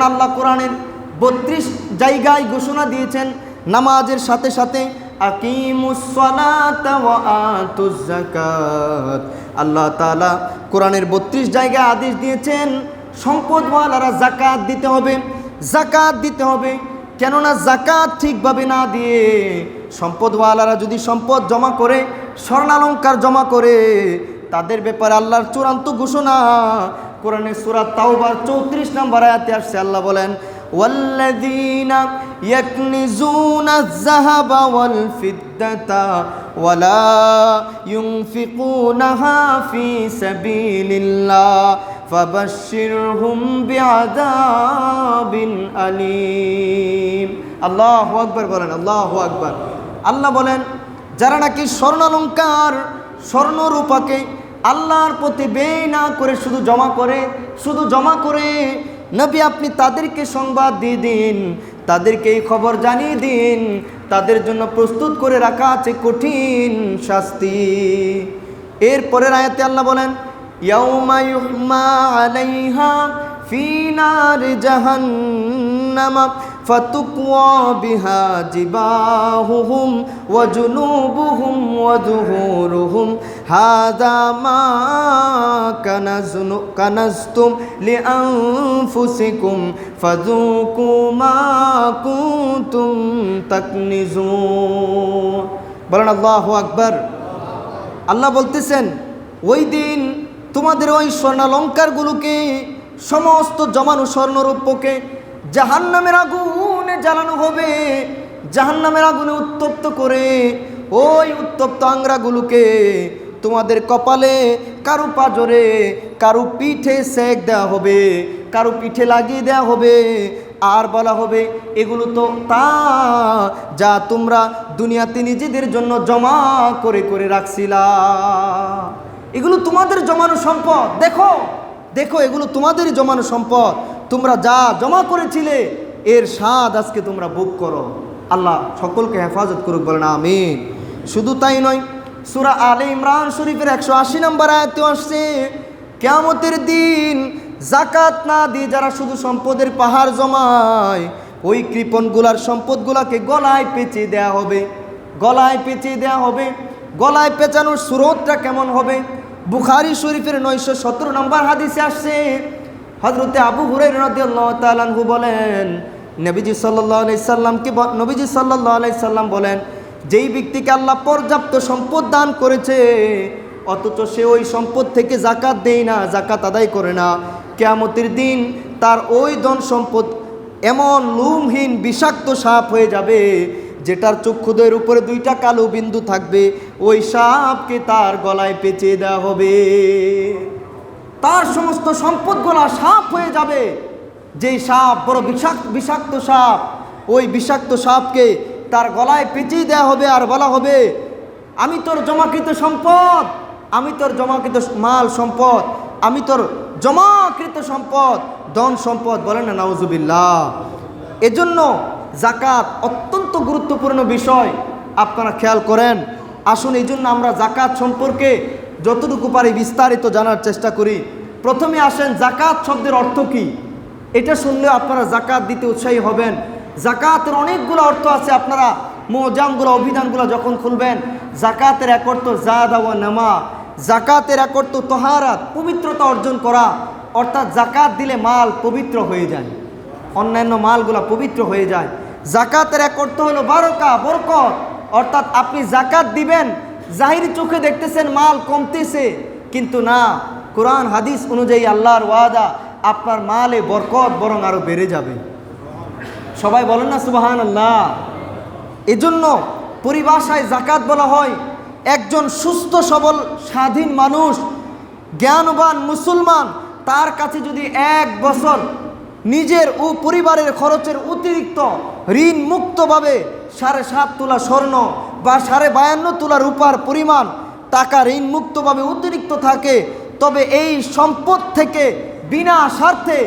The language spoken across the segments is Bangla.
কেননা আল্লাহ কোরআনের বত্রিশ জায়গায় ঘোষণা দিয়েছেন নামাজের সাথে সাথে আল্লাহ তাআলা কোরআনের বত্রিশ জায়গায় আদেশ দিয়েছেন, সম্পদওয়ালারা জাকাত দিতে হবে জাকাত দিতে হবে। কেননা জাকাত ঠিকভাবে না দিয়ে সম্পদওয়ালারা যদি সম্পদ জমা করে, স্বর্ণালঙ্কার জমা করে, তাদের ব্যাপারে আল্লাহর চূড়ান্ত ঘোষণা কোরআনে সুরাত তাওবার চৌত্রিশ নম্বর আয়াতে আসছে আল্লাহ বলেন والذين يكنزون الذهب والفضة ولا ينفقونها في سبيل الله فبشرهم بعذاب أليم الله أكبر বলেন আল্লাহু আকবার আল্লাহ বলেন যারা নাকি স্বর্ণালঙ্কার স্বর্ণ রূপাকে আল্লাহর প্রতি ব্যয় না করে শুধু জমা করে, শুধু জমা করে নবী আপনি তাদেরকে সংবাদ দিয়ে দিন, তাদেরকে এই খবর জানিয়ে দিন, তাদের জন্য প্রস্তুত করে রাখা আছে কঠিন শাস্তি। এরপরের আয়াতে আল্লাহ বলেন, ইয়াউমা আলাইহা ফি নার জাহান্নামা। فتقوى بها جباههم وجنوبهم وظهورهم هذا ما كنزن- كنزتم لأنفسكم فذوقوا ما كنتم تكنزون বলেন আল্লাহ আকবর আল্লাহ বলতেছেন ওই দিন তোমাদের ওই স্বর্ণালঙ্কারগুলোকে সমস্ত জমানো স্বর্ণরৌপ্যকে জাহান্নামের আগুনে জ্বালানো হবে, জাহান্নামের আগুনে উত্তপ্ত করে। ওই উত্তপ্ত আংরাগুলোকে তোমাদের কপালে, কারু পাজরে, কারু পিঠে সেক দেওয়া হবে, কারু পিঠে লাগিয়ে দেওয়া হবে। আর বলা হবে, এগুলো তো তা যা তোমরা দুনিয়াতে নিজেদের জন্য জমা করে করে রাখছিলা। এগুলো তোমাদের জমানো সম্পদ, দেখো দেখো, এগুলো তোমাদেরই জমানো সম্পদ। তোমরা যা জমা করেছিলে এর স্বাদ আজকে তোমরা বুক করো। আল্লাহ সকলকে হেফাজত করুক, বলেন আমিন। শুধু তাই নয়, সুরা আলে ইমরান শরীফের একশো আশি নম্বর আয়তেও আসছে, কেয়ামতের দিন জাকাত না দিয়ে যারা শুধু সম্পদের পাহাড় জমায়, ওই কৃপণগুলার সম্পদগুলাকে গলায় পেঁচিয়ে দেয়া হবে। গলায় পেঁচিয়ে দেয়া হবে। গলায় পেঁচানোর স্রোতটা কেমন হবে? বুখারি শরীফের নয়শো সতেরো নম্বর হাদিসে আসছে হজরতে আবু হুরাই রাদিয়াল্লাহু বলেন নবীজি সাল্লাহ আলাই সাল্লামকে ব- নবীজি সাল্লাহ আলাই সাল্লাম বলেন, যেই ব্যক্তিকে আল্লাহ পর্যাপ্ত সম্পদ দান করেছে, অথচ সে ওই সম্পদ থেকে জাকাত দেয় না জাকাত আদায় করে না, কেয়ামতের দিন তার ওই ধন সম্পদ এমন লুমহীন বিষাক্ত সাপ হয়ে যাবে, যেটার চক্ষুদের উপরে দুইটা কালো বিন্দু থাকবে, ওই সাপকে তার গলায় পেঁচিয়ে দেওয়া হবে। তার সমস্ত সম্পদগুলা সাপ হয়ে যাবে। যেই সাপ, বড় বিষাক্ত বিষাক্ত সাপ, ওই বিষাক্ত সাপকে তার গলায় পেঁচিয়ে দেওয়া হবে আর বলা হবে, আমি তোর জমাকৃত সম্পদ, আমি তোর জমাকৃত মাল সম্পদ, আমি তোর জমাকৃত সম্পদ, ধন সম্পদ, বলেন না, নাউজুবিল্লাহ। এজন্য জাকাত অত্যন্ত গুরুত্বপূর্ণ বিষয়, আপনারা খেয়াল করেন। আসুন এই জন্য আমরা জাকাত সম্পর্কে যতটুকু পারি বিস্তারিত জানার চেষ্টা করি। প্রথমে আসেন জাকাত শব্দের অর্থ কি? এটা শুনলে আপনারা জাকাত দিতে উৎসাহী হবেন। জাকাতের অনেকগুলো অর্থ আছে, আপনারা মোজামগুলো, অভিধানগুলো যখন খুলবেন জাকাতের এক অর্থ জাদা নামা জাকাতের এক অর্থ তহারাত, পবিত্রতা অর্জন করা, অর্থাৎ জাকাত দিলে মাল পবিত্র হয়ে যায়। অন্যান্য মালগুলা পবিত্র হয়ে যায়। জাকাতের এক অর্থ হলো বারকা, বরকত। অর্থাৎ আপনি জাকাত দিবেন, জাহির চোখে দেখতেছেন মাল কমতেছে, কিন্তু না, কোরআন, হাদিস অনুযায়ী আল্লাহর ওয়াদা আপনার মালে বরকত বরং আরও বেড়ে যাবে। সবাই বলেন না সুবাহান আল্লাহ এজন্য পরিভাষায় জাকাত বলা হয়, একজন সুস্থ, সবল, স্বাধীন মানুষ, জ্ঞানবান মুসলমান, তার কাছে যদি এক বছর নিজের ও পরিবারের খরচের অতিরিক্ত ঋণ মুক্তভাবে সাড়ে সাত তোলা স্বর্ণ বা সাড়ে বায়ান্ন তোলা রূপার পরিমাণ টাকা ঋণ মুক্তভাবে অতিরিক্ত থাকে, তবে এই সম্পদ থেকে বিনা স্বার্থে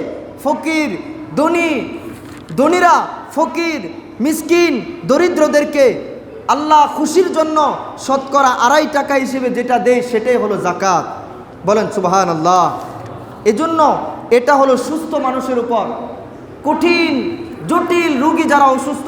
ফকির, ধনী, ধনীরা, ফকির, মিসকিন, দরিদ্রদেরকে আল্লাহ খুশির জন্য শতকরা আড়াই টাকা হিসেবে যেটা দেয় সেটাই হলো জাকাত বলেন সুবাহান আল্লাহ এজন্য এটা হলো সুস্থ মানুষের উপর। কঠিন, জটিল রুগী যারা অসুস্থ,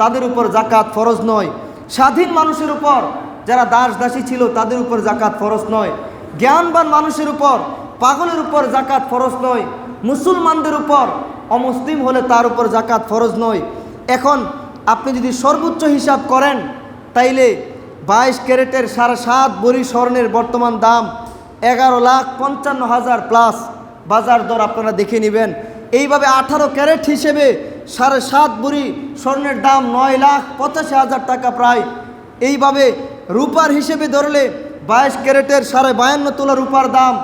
তাদের উপর জাকাত ফরজ নয়। স্বাধীন মানুষের উপর যারা দাস দাসী ছিল, তাদের উপর জাকাত ফরজ নয়। জ্ঞানবান মানুষের উপর পাগলের উপর জাকাত ফরজ নয়, মুসলমানদের উপর, অমুসলিম হলে তার উপর জাকাত ফরজ নয়। এখন আপনি যদি সর্বোচ্চ হিসাব করেন, তাইলে বাইশ ক্যারেটের সাড়ে সাত বড়ি স্বর্ণের বর্তমান দাম এগারো লাখ পঞ্চান্ন হাজার প্লাস। বাজার দর আপনারা দেখে নেবেন। এইভাবে আঠারো ক্যারেট হিসেবে সাড়ে সাত বুড়ি স্বর্ণের দাম নয় লাখ পঁচাশি হাজার টাকা প্রায়। এইভাবে রূপার হিসেবে ধরলে বাইশ ক্যারেটের সাড়ে বায়ান্ন তোলা রূপার দাম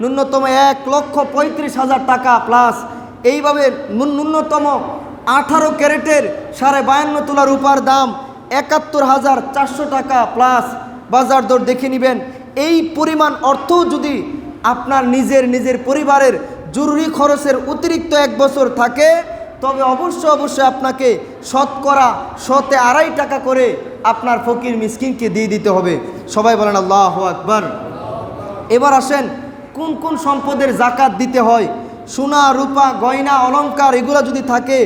ন্যূনতম এক লক্ষ পঁয়ত্রিশ হাজার টাকা প্লাস এইভাবে ন্যূনতম আঠারো ক্যারেটের সাড়ে বায়ান্ন তোলা রূপার দাম একাত্তর হাজার চারশো টাকা প্লাস বাজার দর দেখে নেবেন। এই পরিমাণ অর্থ যদি আপনার নিজের নিজের পরিবারের জরুরি খরচের অতিরিক্ত এক বছর থাকে, তবে অবশ্য অবশ্যই আপনাকে শতকরা শতে আড়াই টাকা করে আপনার ফকির মিসকিনকে দিয়ে দিতে হবে। সবাই বলেন আল্লাহ আকবর। এবার আসেন কোন কোন সম্পদের জাকাত দিতে হয়? সোনা, রূপা, গয়না, অলংকার এগুলো যদি থাকে,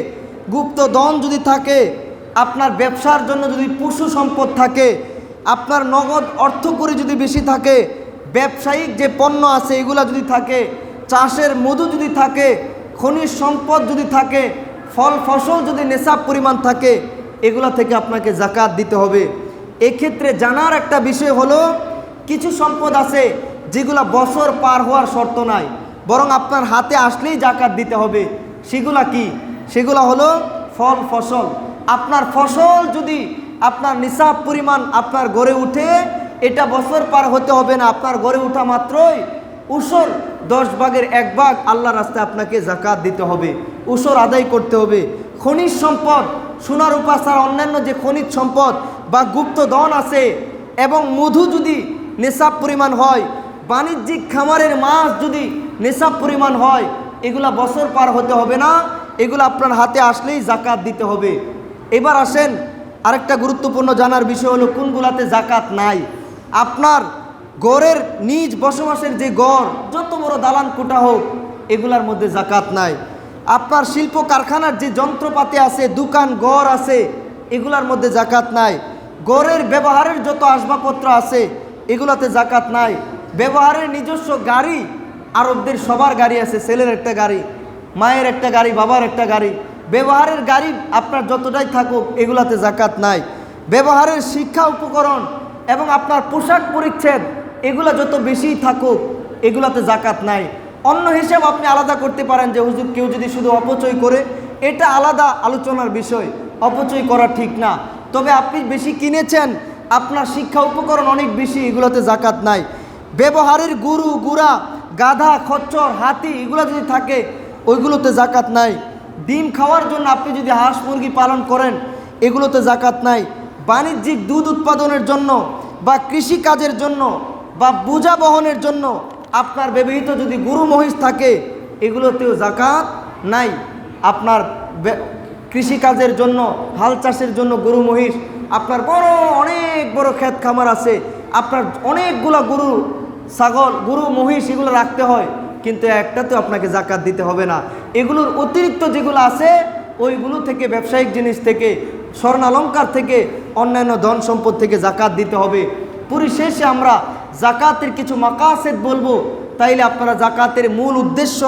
গুপ্ত ধন যদি থাকে, আপনার ব্যবসার জন্য যদি পশু সম্পদ থাকে, আপনার নগদ অর্থ করে যদি বেশি থাকে, ব্যবসায়িক যে পণ্য আছে এগুলো যদি থাকে, চাষের মধু যদি থাকে, খনিজ সম্পদ যদি থাকে, ফল, ফসল যদি নেশাব পরিমাণ থাকে, এগুলা থেকে আপনাকে জাকাত দিতে হবে। এক্ষেত্রে জানার একটা বিষয় হলো, কিছু সম্পদ আছে যেগুলা বছর পার হওয়ার শর্ত নাই, বরং আপনার হাতে আসলেই জাকাত দিতে হবে। সেগুলা কি? সেগুলা হলো ফল ফসল। আপনার ফসল যদি আপনার নিসাব পরিমাণ আপনার গড়ে উঠে, এটা বছর পার হতে হবে না। আপনার গড়ে ওঠা মাত্রই উসর দশ ভাগের এক ভাগ আল্লাহ রাস্তায় আপনাকে জাকাত দিতে হবে, উসর আদায় করতে হবে। খনিজ সম্পদ, সোনার উপাসার অন্যান্য যে খনিজ সম্পদ বা গুপ্ত ধন আছে, এবং মধু যদি নেশাব পরিমাণ হয় বাণিজ্যিক খামারের মাছ যদি নেশাব পরিমাণ হয়, এগুলা বছর পার হতে হবে না, এগুলো আপনার হাতে আসলেই জাকাত দিতে হবে। এবার আসেন, আরেকটা গুরুত্বপূর্ণ জানার বিষয় হলো, কোনগুলাতে জাকাত নাই? আপনার গড়ের নিজ বসবাসের যে গড়, যত বড় দালান কোটা হোক, এগুলার মধ্যে জাকাত নাই। আপনার শিল্প কারখানার যে যন্ত্রপাতি আছে, দোকান, গড় আছে, এগুলার মধ্যে জাকাত নাই। গড়ের ব্যবহারের যত আসবাবপত্র আছে, এগুলাতে জাকাত নাই। ব্যবহারের নিজস্ব গাড়ি, আরবদের সবার গাড়ি আছে, ছেলের একটা গাড়ি, মায়ের একটা গাড়ি, বাবার একটা গাড়ি। ব্যবহারের গাড়ি আপনার যতটাই থাকুক, এগুলাতে জাকাত নাই। ব্যবহারের শিক্ষা উপকরণ এবং আপনার পোশাক পরিচ্ছেদ, এগুলো যত বেশি থাকুক, এগুলাতে জাকাত নাই। অন্য হিসাব আপনি আলাদা করতে পারেন যে, হুজুর, কেউ যদি শুধু অপচয় করে, এটা আলাদা আলোচনার বিষয়। অপচয় করা ঠিক না। তবে আপনি বেশি কিনেছেন, আপনার শিক্ষা উপকরণ অনেক বেশি, এগুলোতে জাকাত নাই। ব্যবহারের গুরু, গুড়া, গাধা, খচ্চর, হাতি, এগুলো যদি থাকে, ওইগুলোতে জাকাত নাই। ডিম খাওয়ার জন্য আপনি যদি হাঁস মুরগি পালন করেন, এগুলোতে জাকাত নাই। বাণিজ্যিক দুধ উৎপাদনের জন্য বা কৃষি কাজের জন্য বা বোঝা বহনের জন্য আপনার ব্যবহৃত যদি গরু মহিষ থাকে, এগুলোতেও জাকাত নাই। আপনার কৃষিকাজের জন্য, হাল চাষের জন্য গরু মহিষ, আপনার বড়, অনেক বড় ক্ষেত খামার আছে। আপনার অনেকগুলো গরু, ছাগল, গরু, মহিষ এগুলো রাখতে হয়, কিন্তু একটাতেও আপনাকে জাকাত দিতে হবে না। এগুলোর অতিরিক্ত যেগুলো আছে, ওইগুলো থেকে, ব্যবসায়িক জিনিস থেকে, স্বর্ণালঙ্কার থেকে, অন্যান্য ধন সম্পদ থেকে জাকাত দিতে হবে। পরিশেষে আমরা জাকাতের কিছু মাকাসেদ বলব। তাইলে আপনারা জাকাতের মূল উদ্দেশ্য,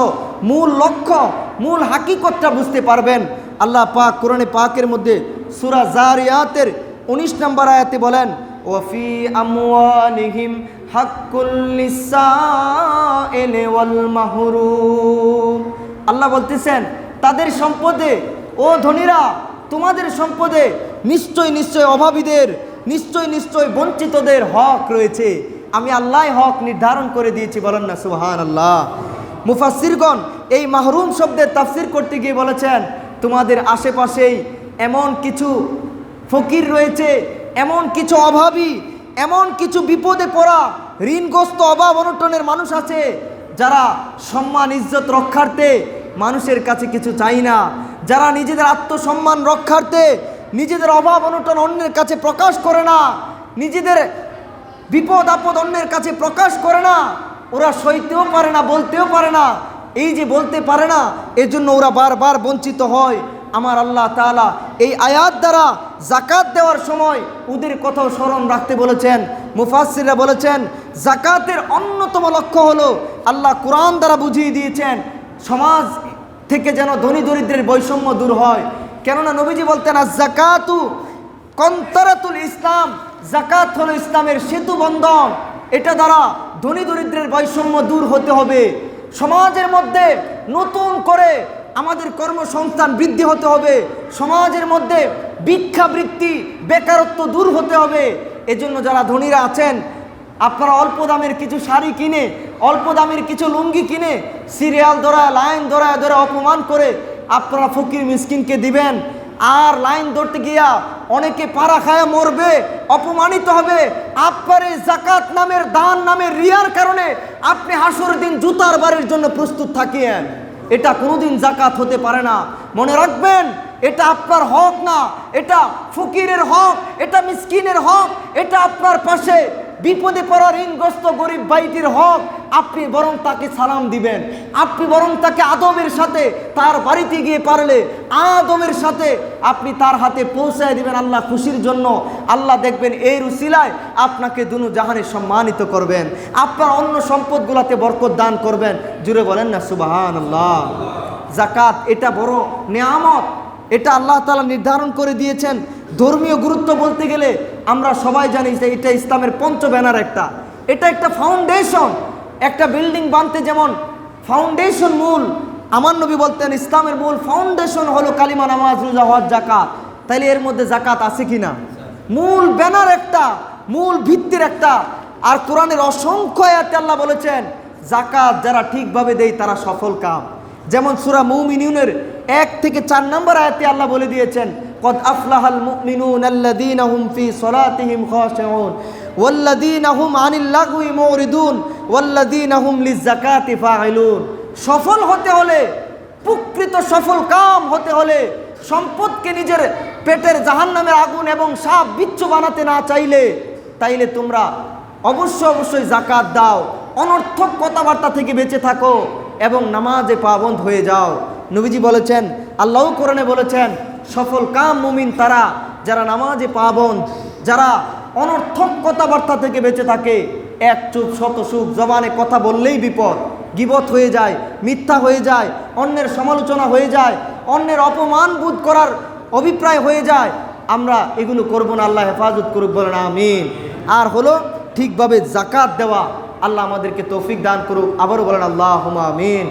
মূল লক্ষ্য, মূল হাকিকতটা বুঝতে পারবেন। আল্লাহ পাক কোরআনে পাকের মধ্যে সুরা জারিয়াতের উনিশ নম্বর আয়াতে বলেন আমওয়ালিহিম হাক্কুল লিসাইলি ওয়াল মাহরুম আল্লাহ বলতেছেন, তাদের সম্পদে, ও ধনীরা, তোমাদের সম্পদে নিশ্চয় নিশ্চয় অভাবীদের, নিশ্চয় নিশ্চয় বঞ্চিতদের হক রয়েছে। আমি আল্লাহ হক নির্ধারণ করে দিয়েছি, বলেন না সুহান আল্লাহ মুফাসিরগণ এই মাহরুম শব্দের তাফসির করতে গিয়ে বলেছেন, তোমাদের আশেপাশেই এমন কিছু ফকির রয়েছে এমন কিছু অভাবী, এমন কিছু বিপদে পড়া, ঋণগ্রস্ত, অভাব অনটনের মানুষ আছে যারা সম্মান, ইজ্জত, রক্ষার্থে মানুষের কাছে কিছু চাই না। যারা নিজেদের আত্মসম্মান, রক্ষার্থে নিজেদের অভাব অনটন অন্যের কাছে প্রকাশ করে না, নিজেদের বিপদ, আপদ অন্যের কাছে প্রকাশ করে না, ওরা সইতেও পারে না, বলতেও পারে না। এই যে বলতে পারে না, এজন্য ওরা বারবার বঞ্চিত হয়। আমার আল্লাহ তাআলা এই আয়াত দ্বারা জাকাত দেওয়ার সময় ওদের কথাও স্মরণ রাখতে বলেছেন, মুফাসসিররা বলেছেন জাকাতের অন্যতম লক্ষ্য হলো আল্লাহ কোরআন দ্বারা বুঝিয়ে দিয়েছেন, সমাজ থেকে যেন ধনী দরিদ্রের বৈষম্য দূর হয়। কেননা নবীজি বলতেন আর জাকাতু কন্তরাতুল ইসলাম জাকাত হলো ইসলামের সেতু বন্ধন। এটা দ্বারা ধনী দরিদ্রের বৈষম্য দূর হতে হবে। সমাজের মধ্যে নতুন করে আমাদের কর্মসংস্থান বৃদ্ধি হতে হবে, সমাজের মধ্যে ভিক্ষাবৃত্তি, বেকারত্ব দূর হতে হবে। এজন্য যারা ধনীরা আছেন, আপনারা অল্প দামের কিছু শাড়ি কিনে, অল্প দামের কিছু লুঙ্গি কিনে, সিরিয়াল ধরা, লাইন ধরা, ধরে অপমান করে আপনারা ফকির মিসকিনকে দিবেন। আর লাইন ধরতে গিয়া অনেকে পাড়া খায়া মরবে, অপমানিত হবে। আপনার জাকাত নামের, দান নামের রিয়ার কারণে আপনি হাসুর দিন জুতার বাড়ির জন্য প্রস্তুত থাকিয়েন। এটা কোনোদিন জাকাত হতে পারে না। মনে রাখবেন, এটা আপনার হক না, এটা ফকিরের হক, এটা মিসকিনের হক, এটা আপনার পাশে। বিপদে পড়া ঋণগ্রস্ত গরিব ভাইটির হক আপনি বরং তাকে সালাম দিবেন। আপনি বরং তাকে আদমের সাথে তার বাড়িতে গিয়ে পারলে আদমের সাথে আপনি তার হাতে পৌঁছায় দিবেন আল্লাহ খুশির জন্য। আল্লাহ দেখবেন এই রুসিলায় আপনাকে দুনু জাহানে সম্মানিত করবেন। আপনার অন্য সম্পদগুলোতে বরকত দান করবেন। জুড়ে বলেন না সুবাহান আল্লাহ জাকাত এটা বড় নেয়ামত। এটা আল্লাহ তালা নির্ধারণ করে দিয়েছেন। ধর্মীয় গুরুত্ব বলতে গেলে আমরা সবাই জানি যে এটা ইসলামের পঞ্চ ব্যানার একটা। এটা একটা ফাউন্ডেশন একটা বিল্ডিং বানতে যেমন ফাউন্ডেশন মূল, আমার নবী বলতেন ইসলামের মূল ফাউন্ডেশন হলো কালিমা নামাজ রোজা হজ জাকাত তাইলে এর মধ্যে জাকাত আছে কি না মূল ব্যানার একটা, মূল ভিত্তির একটা। আর কোরআনের অসংখ্য আয়াতে আল্লাহ বলেছেন জাকাত যারা ঠিকভাবে দেয় তারা সফল কাম। যেমন সুরা মুমিনুনের এক থেকে চার নম্বর আয়াতে আল্লাহ বলে দিয়েছেন قد أفلح المؤمنون الذين هم في صلاتهم خاشعون والذين هم عن اللغو معرضون والذين هم للزكاة فاعلون সফল হতে হলে প্রকৃত সফল কাম হতে হলে সম্পদকে নিজের পেটের জাহান্নামের আগুন এবং সাপ বিচ্ছু বানাতে না চাইলে তাইলে তোমরা অবশ্যই অবশ্যই জাকাত দাও অনর্থক কথাবার্তা থেকে বেঁচে থাকো এবং নামাজে পাবন্ধ হয়ে যাও নবীজি বলেছেন আল্লাহ কোরআনে বলেছেন সফল কাম মুমিন তারা, যারা নামাজে পাবন্ধ যারা অনর্থক কথাবার্তা থেকে বেঁচে থাকে, এক চুপ শত সুখ জবানে কথা বললেই বিপদ, গিবত হয়ে যায়, মিথ্যা হয়ে যায়, অন্যের সমালোচনা হয়ে যায়, অন্যের অপমান বোধ করার অভিপ্রায় হয়ে যায়। আমরা এগুলো করব না, আল্লাহ হেফাজত করুক বলেন, আমিন। আর হলো ঠিকভাবে জাকাত দেওয়া, আল্লাহ আমাদেরকে তৌফিক দান করুক, আবারও বলেন আল্লাহ আমিন।